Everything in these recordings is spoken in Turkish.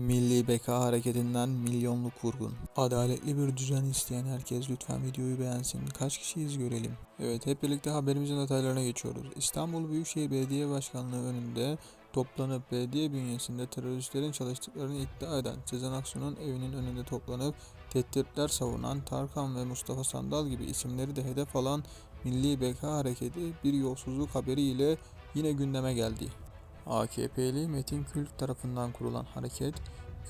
Milli Beka Hareketi'nden milyonluk vurgun. Adaletli bir düzen isteyen herkes lütfen videoyu beğensin. Kaç kişiyiz görelim. Evet hep birlikte haberimizin detaylarına geçiyoruz. İstanbul Büyükşehir Belediye Başkanlığı önünde toplanıp belediye bünyesinde teröristlerin çalıştıklarını iddia eden Sezen Aksu'nun evinin önünde toplanıp tehditler savunan Tarkan ve Mustafa Sandal gibi isimleri de hedef alan Milli Beka Hareketi bir yolsuzluk haberiyle yine gündeme geldi. AKP'li Metin Külk tarafından kurulan hareket,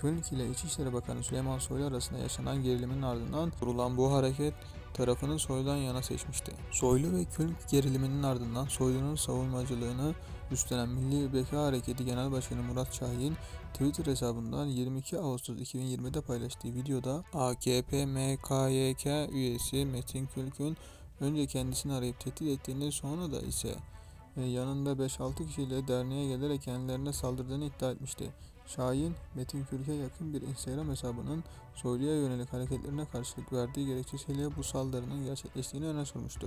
Külk ile İçişleri Bakanı Süleyman Soylu arasında yaşanan gerilimin ardından kurulan bu hareket tarafını Soylu'dan yana seçmişti. Soylu ve Külk geriliminin ardından Soylu'nun savunmacılığını üstlenen Milli Beka Hareketi Genel Başkanı Murat Şahin, Twitter hesabından 22 Ağustos 2020'de paylaştığı videoda AKP MKYK üyesi Metin Külk'ün önce kendisini arayıp tehdit ettiğini sonra da ise yanında 5-6 kişiyle derneğe gelerek kendilerine saldırdığını iddia etmişti. Şahin, Metin Kürk'e yakın bir Instagram hesabının Soylu'ya yönelik hareketlerine karşılık verdiği gerekçesiyle bu saldırının gerçekleştiğini öne sürmüştü.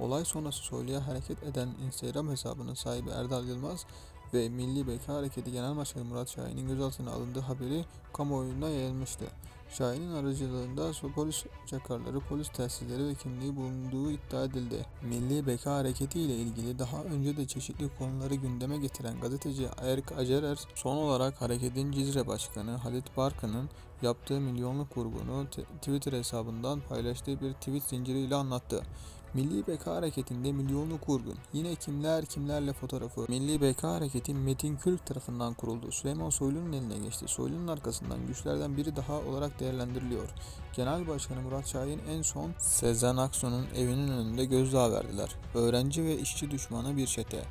Olay sonrası Soylu'ya hareket eden Instagram hesabının sahibi Erdal Yılmaz ve Milli Beka Hareketi Genel Başkanı Murat Şahin'in gözaltına alındığı haberi kamuoyuna yayılmıştı. Şahin'in aracılığında polis çakarları, polis telsizleri ve kimliği bulunduğu iddia edildi. Milli Beka Hareketi ile ilgili daha önce de çeşitli konuları gündeme getiren gazeteci Erk Acerer, son olarak hareketin Cizre Başkanı Halit Barkın'ın yaptığı milyonluk vurgunu Twitter hesabından paylaştığı bir tweet zinciriyle anlattı. Milli Beka Hareketi'nde milyonluk vurgun. Yine kimler kimlerle fotoğrafı. Milli Beka Hareketi Metin Külk tarafından kuruldu. Süleyman Soylu'nun eline geçti. Soylu'nun arkasından güçlerden biri daha olarak değerlendiriliyor. Genel Başkanı Murat Şahin en son Sezen Aksu'nun evinin önünde gözdağı verdiler. Öğrenci ve işçi düşmanı bir çete.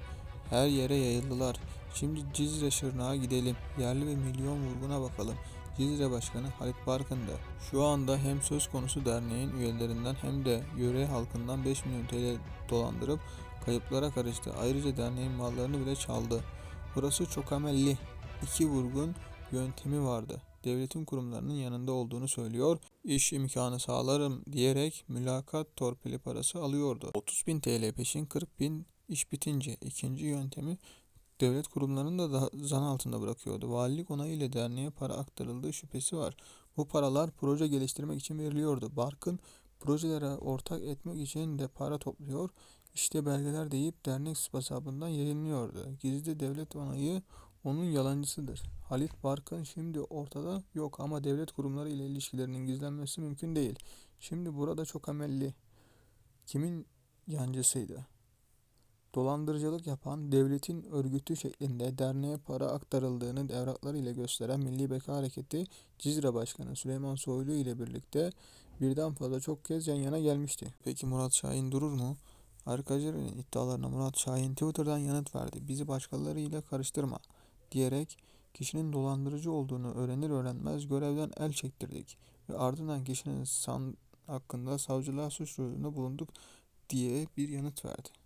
Her yere yayıldılar. Şimdi Cizre Şırnak'a gidelim. Yerli ve milyon vurguna bakalım. Cizre Başkanı Halit Barkın da şu anda hem söz konusu derneğin üyelerinden hem de yöre halkından 5 milyon TL dolandırıp kayıplara karıştı. Ayrıca derneğin mallarını bile çaldı. Burası çok amelli. İki vurgun yöntemi vardı. Devletin kurumlarının yanında olduğunu söylüyor. İş imkanı sağlarım diyerek mülakat torpili parası alıyordu. 30 bin TL peşin 40 bin iş bitince ikinci yöntemi devlet kurumlarını da zan altında bırakıyordu. Valilik onayıyla derneğe para aktarıldığı şüphesi var. Bu paralar proje geliştirmek için veriliyordu. Barkın projelere ortak etmek için de para topluyor. İşte belgeler deyip dernek hesabından yayınlıyordu. Gizli devlet onayı onun yalancısıdır. Halit Barkın şimdi ortada yok ama devlet kurumları ile ilişkilerinin gizlenmesi mümkün değil. Şimdi burada çok amelli. Kimin yancısıydı? Dolandırıcılık yapan devletin örgütü şeklinde derneğe para aktarıldığını evrakları ile gösteren Milli Beka Hareketi Cizre Başkanı Süleyman Soylu ile birlikte birden fazla çok kez yan yana gelmişti. Peki Murat Şahin durur mu? Arkadaşların iddialarına Murat Şahin Twitter'dan yanıt verdi. Bizi başkalarıyla karıştırma diyerek kişinin dolandırıcı olduğunu öğrenir öğrenmez görevden el çektirdik ve ardından kişinin san hakkında savcılığa suç duyurusunda bulunduk diye bir yanıt verdi.